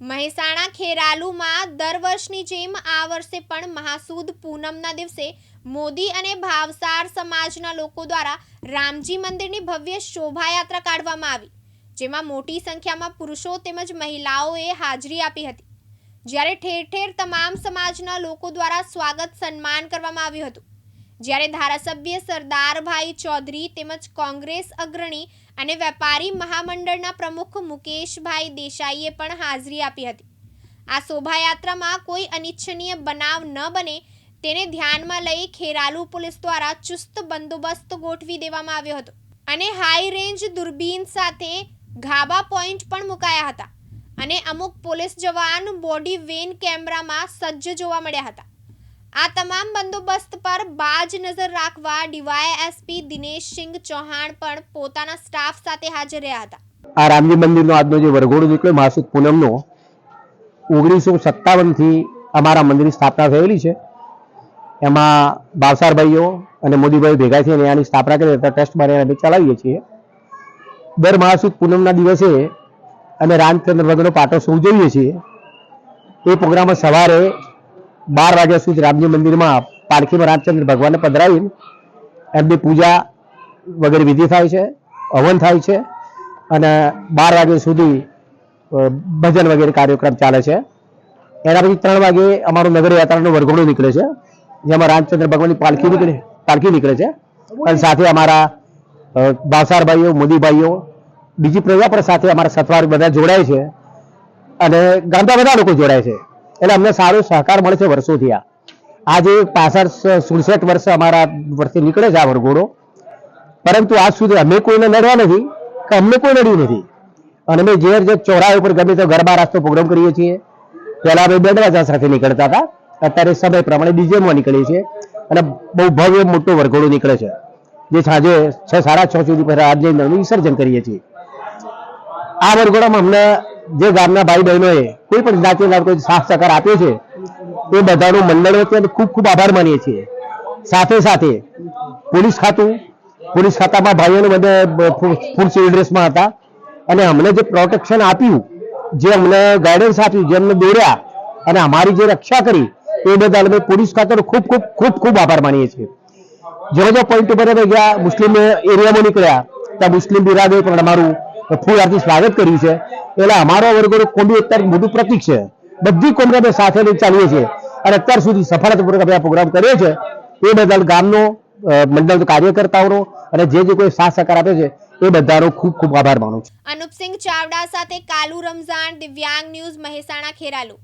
મહેસાણા ખેરાલુમાં દર વર્ષની જેમ આ વર્ષે પણ મહાસુદ પૂનમના દિવસે મોદી અને ભાવસાર સમાજના લોકો દ્વારા રામજી મંદિરની ભવ્ય શોભાયાત્રા કાઢવામાં આવી, જેમાં મોટી સંખ્યામાં પુરુષો તેમજ મહિલાઓએ હાજરી આપી હતી. જ્યારે ઠેર ઠેર તમામ સમાજના લોકો દ્વારા સ્વાગત સન્માન કરવામાં આવ્યું હતું. જ્યારે ધારાસભ્ય સરદારભાઈ ચૌધરી તેમજ કોંગ્રેસ અગ્રણી અને વેપારી મહામંડળના પ્રમુખ મુકેશભાઈ દેસાઈએ પણ હાજરી આપી હતી. આ શોભાયાત્રામાં કોઈ અનિચ્છનીય બનાવ ન બને તેને ધ્યાનમાં લઈ ખેરાલુ પોલીસ દ્વારા ચુસ્ત બંદોબસ્ત ગોઠવી દેવામાં આવ્યો હતો અને હાઈ રેન્જ દૂરબીન સાથે ઘાબા પોઈન્ટ પણ મુકાયા હતા અને અમુક પોલીસ જવાન બોડી વેન કેમેરામાં સજ્જ જોવા મળ્યા હતા. આ તમામ બંદોબસ્ત પર બાજ નજર રાખવા ડીવાયએસપી દિનેશસિંહ ચૌહાણ પણ પોતાના સ્ટાફ સાથે હાજર રહ્યા હતા. આ રામજી મંદિરનો આજનો જે વરઘોડો નીકળ્યો, માસિક પૂનમનો, ઓગણીસો સત્તાવનથી અમારા મંદિરની સ્થાપના થયેલી છે. એમાં બાવસારભાઈઓ અને મોદીભાઈ ભેગા થઈને આની સ્થાપના કરી હતા ટ્રસ્ટ બને અમે ચલાવીએ છીએ. દર માસિક પૂનમના દિવસે અમે રામચંદ્ર ભગવાનનો પાટોત્સવ ઉજવીએ છીએ. એ પ્રોગ્રામમાં સવારે બાર વાગ્યા સુધી રામજી મંદિરમાં પાલખીમાં રામચંદ્ર ભગવાનને પધરાવીને એમની પૂજા વગેરે વિધિ થાય છે હવન થાય છે અને બાર વાગ્યા સુધી ભજન વગેરે કાર્યક્રમ ચાલે છે. એના પછી ત્રણ વાગે અમારું નગર યાત્રાનું વરઘોડું નીકળે છે જેમાં રામચંદ્ર ભગવાનની પાલખી નીકળે પાલખી નીકળે છે. અને સાથે અમારા અ, ભાવસારભાઈઓ મોદીભાઈઓ બીજી પ્રજા પણ સાથે અમારા સથવાર બધા જોડાય છે અને ગામના બધા લોકો જોડાય છે. એટલે અમને સારો સહકાર મળે છે વર્ષોથી આ. આજે પાસઠ, સુડસઠ વર્ષ અમારા વર્ષે નીકળે છે આ વરઘોડો. પરંતુ આજ સુધી અમે કોઈને નડ્યા નથી કે અમને કોઈ નડ્યું નથી. અને અમે જે જે ચોરાય ઉપર ગમે તો ગરબા રાસ્તો પ્રોગ્રામ કરીએ છીએ, પહેલા અમે બેડવાજા સાથે નીકળતા હતા. અત્યારે સમય પ્રમાણે ડીજેમાં નીકળીએ છીએ. અને બહુ ભવ્ય મોટો વરઘોડો નીકળે છે. જે સાંજે છ, સાડા છ સુધી પહેલા આજે વિસર્જન કરીએ છીએ. આ વરઘોડામાં અમને જે ગામના ભાઈ બહેનોએ કોઈ પણ જાતિના કોઈ સાથ સહકાર આપ્યો છે, એ બધાનું મંડળ વચ્ચે ખૂબ ખૂબ આભાર માનીએ છીએ. સાથે સાથે પોલીસ ખાતું, પોલીસ ખાતામાં ભાઈઓને બધે ફૂલ સિવિલ ડ્રેસમાં હતા. અને અમને જે પ્રોટેક્શન આપ્યું, જે અમને ગાઈડન્સ આપ્યું, જે અમને દોર્યા, અને અમારી જે રક્ષા કરી, એ બદલ અમે પોલીસ ખાતાનો ખૂબ ખૂબ ખૂબ ખૂબ આભાર માનીએ છીએ. જો જો પોઈન્ટ ઉપર અમે ગયા, મુસ્લિમ એરિયામાં નીકળ્યા, ત્યાં મુસ્લિમ બિરાદોએ પણ અમારું ફૂલ આરતી સ્વાગત કર્યું છે. એટલે અમારો વર્ગો કોમી અત્યારે મોટું પ્રતિક છે. બધી અમે સાથે લઈ ચાલીએ છીએ. અને અત્યાર સુધી સફળતાપૂર્વક અમે આ પ્રોગ્રામ કર્યો છે એ બદલ ગામનો મંડળ કાર્યકર્તાઓનો અને જે જે કોઈ સાથ સહકાર આપે છે, એ બધાનો ખૂબ ખૂબ આભાર માનું છું. અનુપસિંહ ચાવડા સાથે કાલુ રમઝાન, દિવ્યાંગ ન્યૂઝ, મહેસાણા ખેરાલુ.